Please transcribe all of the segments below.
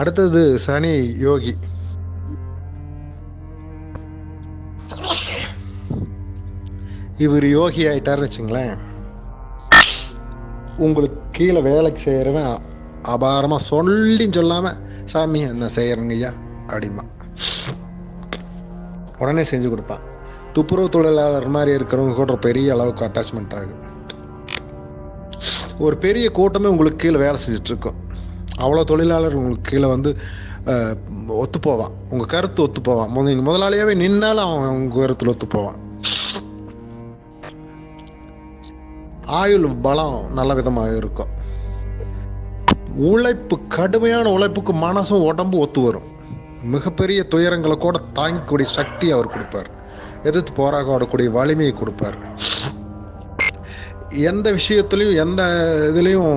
அடுத்தது சனி யோகி. இவர் யோகி ஆயிட்டாருன்னு வச்சுங்களேன். உங்களுக்கு கீழே வேலைக்கு செய்கிறவன் அபாரமாக சொல்லின்னு சொல்லாமல் சாமி என்ன செய்கிறேங்கய்யா அப்படிமா உடனே செஞ்சு கொடுப்பான். துப்புரவு தொழிலாளர் மாதிரி இருக்கிறவங்க கூட பெரிய அளவுக்கு அட்டாச்மெண்ட் ஆகும் ஒரு பெரிய கூட்டமே உங்களுக்கு கீழே வேலை செஞ்சிட்ருக்கோம் அவ்வளோ தொழிலாளர் உங்களுக்கு கீழே வந்து ஒத்து போவான். உங்கள் கருத்து ஒத்து போவான். நீங்கள் முதலாளியாகவே நின்னாலும் அவன் உங்கள் கருத்தில் ஒத்து போவான். ஆயுள் பலம் நல்ல விதமாக இருக்கும். உழைப்பு கடுமையான உழைப்புக்கு மனசும் உடம்பும் ஒத்து வரும். மிகப்பெரிய துயரங்களை கூட தாங்கக்கூடிய சக்தி அவர் கொடுப்பார். எதிர்த்து போராடக்கூடிய வலிமையை கொடுப்பார். எந்த விஷயத்துலையும் எந்த இதுலேயும்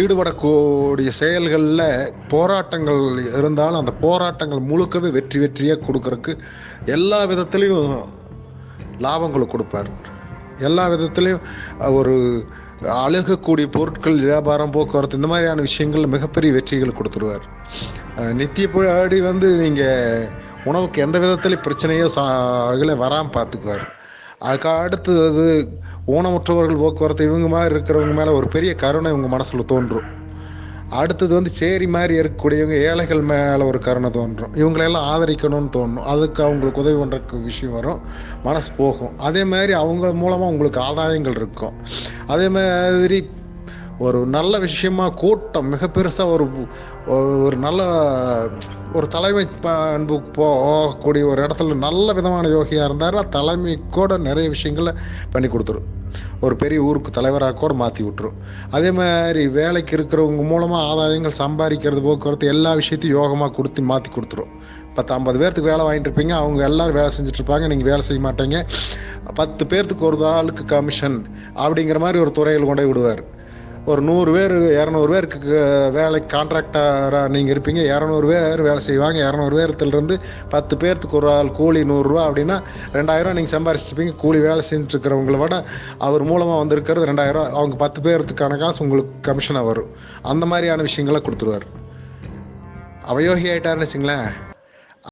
ஈடுபடக்கூடிய செயல்களில் போராட்டங்கள் இருந்தாலும் அந்த போராட்டங்கள் முழுக்கவே வெற்றி வெற்றியாக கொடுக்கறக்கு எல்லா விதத்துலேயும் லாபங்களை கொடுப்பார். எல்லா விதத்துலேயும் ஒரு அழுகக்கூடிய பொருட்கள் வியாபாரம் போக்குவரத்து இந்த மாதிரியான விஷயங்கள் மிகப்பெரிய வெற்றிகள் கொடுத்துருவார். நித்திய நித்தியப்படி வந்து நீங்கள் உணவுக்கு எந்த விதத்துலையும் பிரச்சனையோ சா இதில் வராமல் பார்த்துக்குவார் அதுக்கு அடுத்தது ஊனமுற்றவர்கள் போக்குவரத்து இவங்க மாதிரி இருக்கிறவங்க மேலே ஒரு பெரிய கருணை இவங்க மனசில் தோன்றும். அடுத்தது வந்து சேரி மாதிரி இருக்கக்கூடியவங்க ஏழைகள் மேலே ஒரு கருணை தோன்றும். இவங்களெல்லாம் ஆதரிக்கணும்னு தோணும். அதுக்கு அவங்களுக்கு உதவி பண்ணுறக்கு விஷயம் வரும். மனசு போகும். அதே மாதிரி அவங்க மூலமாக உங்களுக்கு ஆதாயங்கள் இருக்கும். அதே மாதிரி ஒரு நல்ல விஷயமா கூட்டம் மிக பெருசாக ஒரு ஒரு நல்ல ஒரு தலைமை பண்பு போகக்கூடிய ஒரு இடத்துல நல்ல விதமான யோகியாக இருந்தார். தலைமை கூட நிறைய விஷயங்களை பண்ணி கொடுத்துரும். ஒரு பெரிய ஊருக்கு தலைவராக கூட மாற்றி விட்டுரும். அதே மாதிரி வேலைக்கு இருக்கிறவங்க மூலமாக ஆதாயங்கள் சம்பாதிக்கிறது போக்குவரத்து எல்லா விஷயத்தையும் யோகமாக கொடுத்து மாற்றி கொடுத்துரும். பத்து ஐம்பது பேர்த்துக்கு வேலை வாங்கிட்டு இருப்பீங்க. அவங்க எல்லாரும் வேலை செஞ்சுட்டு இருப்பாங்க. நீங்கள் வேலை செய்ய மாட்டீங்க. பத்து பேர்த்துக்கு ஒரு ஆளுக்கு கமிஷன் அப்படிங்கிற மாதிரி ஒரு துறையில் கொண்டு விடுவார். ஒரு நூறு பேர் இரநூறு பேருக்கு வேலைக்கு வேலை கான்ட்ராக்டராக நீங்கள் இருப்பீங்க. இரநூறு பேர் வேலை செய்வாங்க. இரநூறு பேர்த்துலேருந்து பத்து பேர்த்துக்கு ஒரு ஆள் கூலி நூறுரூவா அப்படின்னா ரெண்டாயிரம் நீங்கள் சம்பாரிச்சிருப்பீங்க கூலி வேலை செஞ்சுட்டு இருக்கிறவங்கள விட அவர் மூலமாக வந்திருக்கிறது ரெண்டாயிரம். அவங்க பத்து பேர்த்துக்கான காசு உங்களுக்கு கமிஷனாக வரும். அந்த மாதிரியான விஷயங்களை கொடுத்துருவார். அவயோகி ஆயிட்டாருன்னு வச்சுங்களேன்.